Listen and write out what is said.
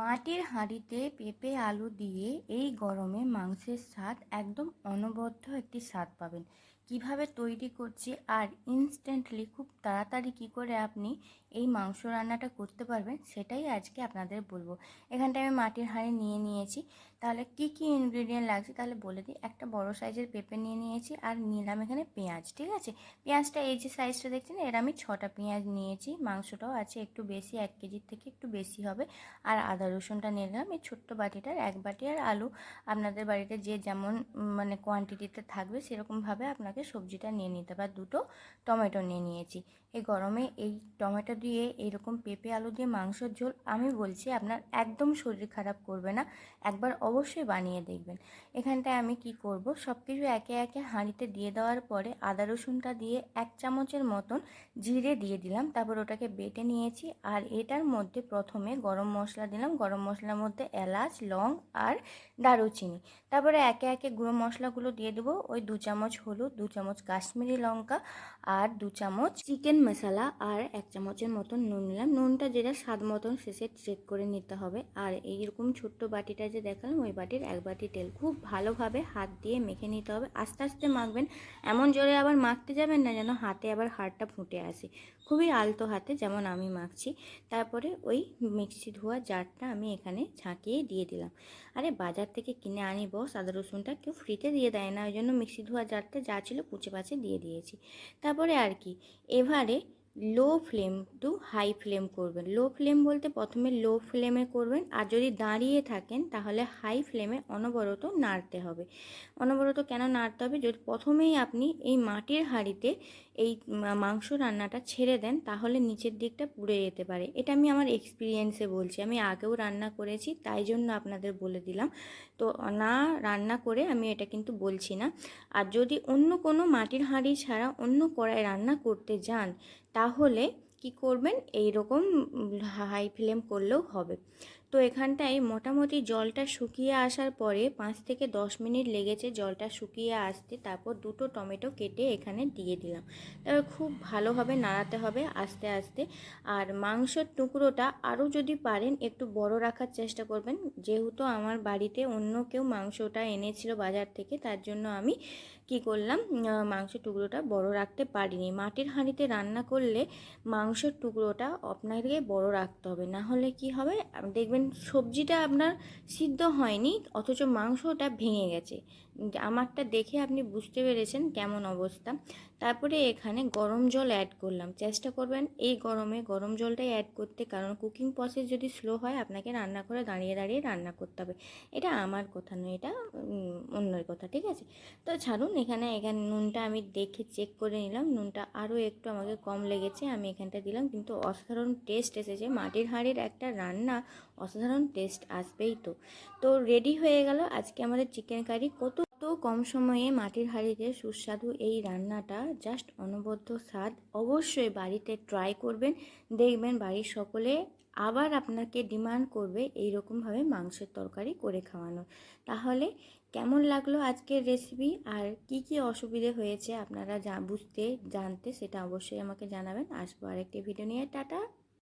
মাটির হাঁড়িতে পেঁপে আলু দিয়ে এই গরমে মাংসের স্বাদ একদম অনবদ্য একটি স্বাদ পাবেন। কীভাবে তৈরি করছি আর ইনস্ট্যান্টলি খুব তাড়াতাড়ি কি করে আপনি এই মাংস রান্নাটা করতে পারবেন সেটাই আজকে আপনাদের বলব। এখানটায় আমি মাটির হাঁড়ি নিয়ে নিয়েছি। তাহলে কি কি ইনগ্রিডিয়েন্ট লাগছে তাহলে বলে দিই। একটা বড় সাইজের পেঁপে নিয়ে নিয়েছি আর নিলাম এখানে পেঁয়াজ, ঠিক আছে? পেঁয়াজটা এই যে সাইজটা দেখছেন, এর আমি ছটা পেঁয়াজ নিয়েছি। মাংসটাও আছে একটু বেশি, এক কেজির থেকে একটু বেশি হবে। আর আদা রসুনটা নিয়ে নিলাম। এই ছোট্ট বাটিটার এক বাটি আর আলু আপনাদের বাড়িতে যে যেমন মানে কোয়ান্টিটিতে থাকবে সেরকমভাবে আপনাকে সবজিটা নিয়ে নিতে বা দুটো টমেটো নিয়ে নিয়েছি। এই গরমে এই টমেটো দিয়ে এরকম পেঁপে আলু দিয়ে মাংসর ঝোল আমি বলছি আপনার একদম শরীর খারাপ করবে না। একবার অবশ্যই বানিয়ে দেখবেন। এখানটায় আমি কি করব? সব কিছু একে একে হাঁড়িতে দিয়ে দেওয়ার পরে আদা রসুনটা দিয়ে এক চামচের মতন জিরে দিয়ে দিলাম। তারপর ওটাকে বেটে নিয়েছি। আর এটার মধ্যে প্রথমে গরম মশলা দিলাম গরম মশলার মধ্যে এলাচ, লং আর দারুচিনি। তারপরে একে একে গুঁড়ো মশলাগুলো দিয়ে দেবো। ওই দু চামচ হলুদ, দু চামচ কাশ্মীরি লঙ্কা আর দু চামচ চিকেন মশলা আর এক চামচের মতন নুন নিলাম। নুনটা যেটা স্বাদ মতন শেষে চেক করে নিতে হবে। আর এইরকম ছোট্ট বাটিটা যে দেখালাম, ওই বাটির এক বাটি তেল খুব ভালোভাবে হাত দিয়ে মেখে নিতে হবে। আস্তে আস্তে মাখবেন। এমন জোরে আবার মাখতে যাবেন না যেন হাতে আবার হাড়টা ফুটে আসে। খুবই আলতো হাতে যেমন আমি মাখছি। তারপরে ওই মিক্সি ধোয়া জারটা আমি এখানে ঝাঁকিয়ে দিয়ে দিলাম। আরে বাজার থেকে কিনে আনি বস, আদা রসুনটা কেউ ফ্রিতে দিয়ে দেয় না, ওই জন্য মিক্সি ধোয়া জারটা যা ছিল কুচে পাচে দিয়ে দিয়েছি। তারপরে আর কি, এবারে low flame to high flame করবেন। লো ফ্লেম বলতে প্রথমে লো ফ্লেমে করবেন। আর যদি দাঁড়িয়ে থাকেন, তাহলে হাই ফ্লেমে অনবরত নাড়তে হবে। অনবরত কেন নাড়তে হবে? যদি প্রথমেই আপনি এই মাটির হাঁড়িতে এই মাংস রান্নাটা ছেড়ে দেন, তাহলে নিচের দিকটা পুড়ে যেতে পারে। এটা আমি আমার এক্সপিরিয়েন্সে বলছি। আমি আগেও রান্না করেছি, তাই জন্য আপনাদের বলে দিলাম। তো না রান্না করে আমি এটা কিন্তু বলছি না। আর যদি অন্য কোনো মাটির হাঁড়ি ছাড়া অন্য কড়াই রান্না করতে যান তাহলে কি করবেন? এই রকম হাই ফ্লেম করলেও হবে। তো এখানটায় মোটামুটি জলটা শুকিয়ে আসার পরে পাঁচ থেকে দশ মিনিট লেগেছে জলটা শুকিয়ে আসতে। তারপর দুটো টমেটো কেটে এখানে দিয়ে দিলাম। তারপর খুব ভালোভাবে নাড়াতে হবে আস্তে আস্তে। আর মাংসের টুকরোটা আরও যদি পারেন একটু বড় রাখার চেষ্টা করবেন। যেহেতু আমার বাড়িতে অন্য কেউ মাংসটা এনেছিল বাজার থেকে, তার জন্য আমি কি করলাম মাংসের টুকরোটা বড় রাখতে পারিনি। মাটির হাঁড়িতে রান্না করলে মাংসের টুকরোটা আপনাকে বড় রাখতে হবে। না হলে কি হবে? দেখবেন সবজিটা আপনার সিদ্ধ হয়নি, অথচ মাংসটা ভেঙে গেছে। আমারটা দেখে আপনি বুঝতে পেরেছেন কেমন অবস্থা। তারপরে এখানে গরম জল অ্যাড করলাম। চেষ্টা করবেন এই গরমে গরম জলটাই অ্যাড করতে, কারণ কুকিং প্রসেস যদি স্লো হয়, আপনাকে রান্না করে দাঁড়িয়ে দাঁড়িয়ে রান্না করতে হবে। এটা আমার কথা নয়, এটা অন্যের কথা, ঠিক আছে? তো ছাড়ুন, এখানে এখানে নুনটা আমি দেখে চেক করে নিলাম। নুনটা আরও একটু আমাকে কম লেগেছে, আমি এখানটা দিলাম। কিন্তু অসাধারণ টেস্ট এসেছে। মাটির হাঁড়ির একটা রান্না অসাধারণ টেস্ট আসবেই তো। তো রেডি হয়ে গেল আজকে আমাদের চিকেন কারি কত কম সময়ে মাটির হাঁড়িতে সুস্বাদু এই রান্নাটা জাস্ট অনবদ্য স্বাদ। অবশ্যই বাড়িতে ট্রাই করবেন, দেখবেন বাড়ির সকলে আবার আপনাকে ডিমান্ড করবে এই রকমভাবে মাংসের তরকারি করে খাওয়ানো তাহলে কেমন লাগল আজকের রেসিপি আর কি কি অসুবিধে হয়েছে আপনারা যা বুঝতে, জানতে সেটা অবশ্যই আমাকে জানাবেন। আসব আরেকটি ভিডিও নিয়ে। টাটা!